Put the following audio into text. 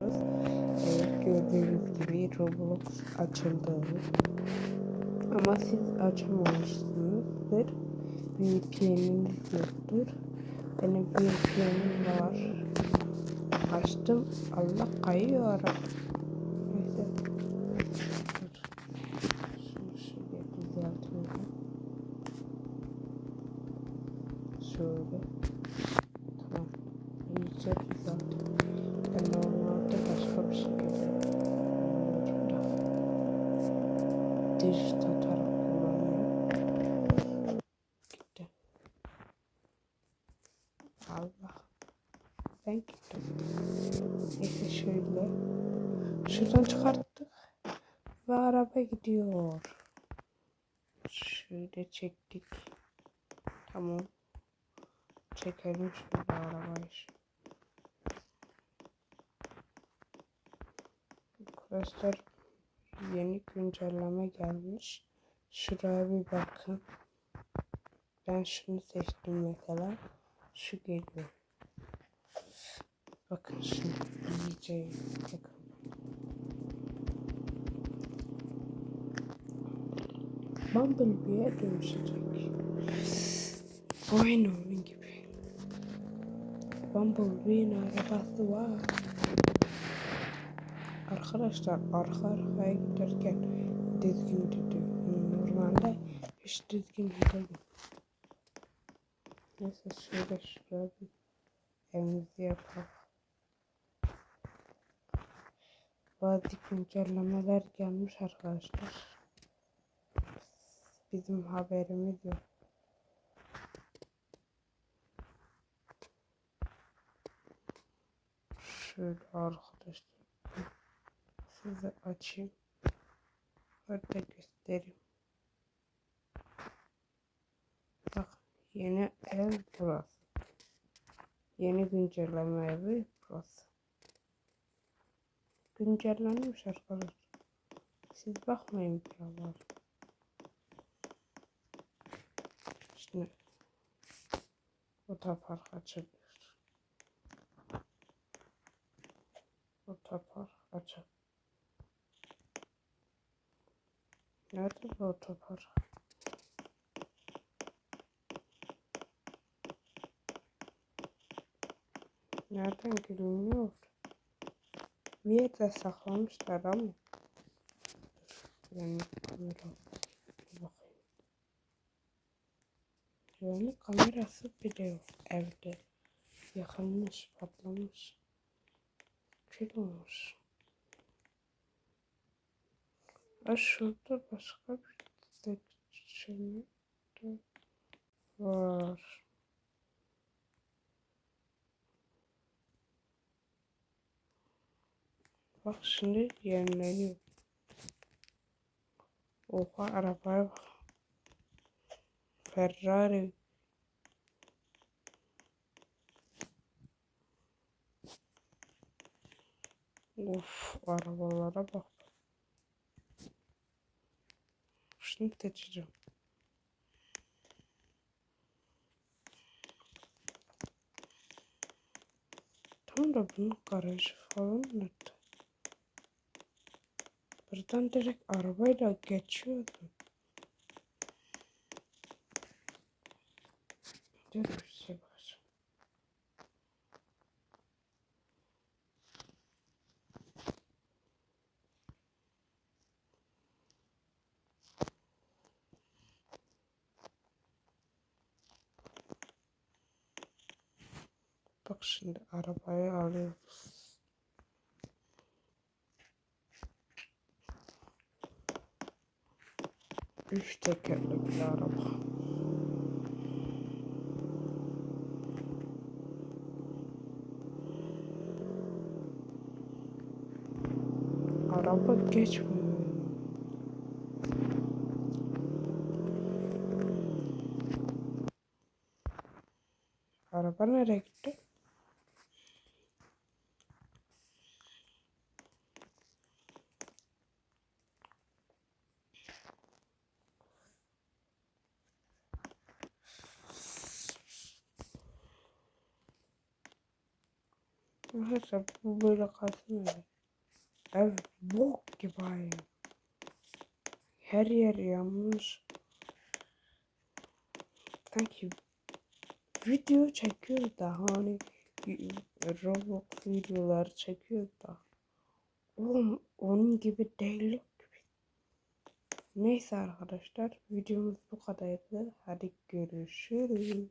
Evet gördüğünüz gibi Roblox açıldı. Ama siz açamamışsınızdır. VPN'iniz yoktur. Benim VPN'im var. Açtım. Allah kayıyor. Neyse. Şunu şöyle düzeltiyorum. Şöyle. Tamam. İyice düzelttim. Ben normalde başka bir şey yapıyorum da. Dijital taraf kullanıyorum. Gitti. Allah. Ben gittim. Neyse şöyle. Şuradan çıkarttık. Ve araba gidiyor. Şöyle çektik. Tamam. Çekelim şöyle arabayı. Arkadaşlar yeni güncelleme gelmiş. Şuraya bir bakın. Ben şunu seçtim mesela. Geliyor. Bakın şimdi iyice bakın. Bumblebee'ye dönüşecek. Aynı onun gibi. Bumblebee'nin arabası var. Arkadaşlar arka arkaya giderken dizgin tutuyor. Normalde hiç dizgin tutamıyor. Neyse şöyle şuraya bir evimizi yapalım. Bazı güncellemeler gelmiş arkadaşlar. Bizim haberimiz yok. Şöyle arkadaşlar size açayım. Orada göstereyim. Bak yeni ev burası. Yeni güncelleme evi burası. Güncellenmiş arkadaşlar. Siz bakmayın buralar. Şimdi otopark açılıyor. Otopark açık. Nerede bu otopark? Nereden görünüyor? Bir yerde saklamışlar ama. Yani kamera. Bakayım. Yani kamerası bile yok evde. Yakılmış, patlamış. Kül olmuş. Ha şurada başka bir de var. Bak şimdi yenileniyor. Oha arabaya bak. Ferrari. Of arabalara bak. Şimdi seçeceğim. Tam da bunun garajı falan nerede? Buradan direkt arabayla geçiyordum. Dur şey var. Bak şimdi arabayı alıyoruz. Üç tekerlekli araba. Araba geçmiyor. Araba nereye gitti? Arkadaşlar bu böyle kalsın öyle. Ev bok gibi aynı. Her yer yanmış. Sanki video çekiyor da hani Roblox videolar çekiyor da. Oğlum onun gibi değil gibi. Neyse arkadaşlar videomuz bu kadardı. Hadi görüşürüz.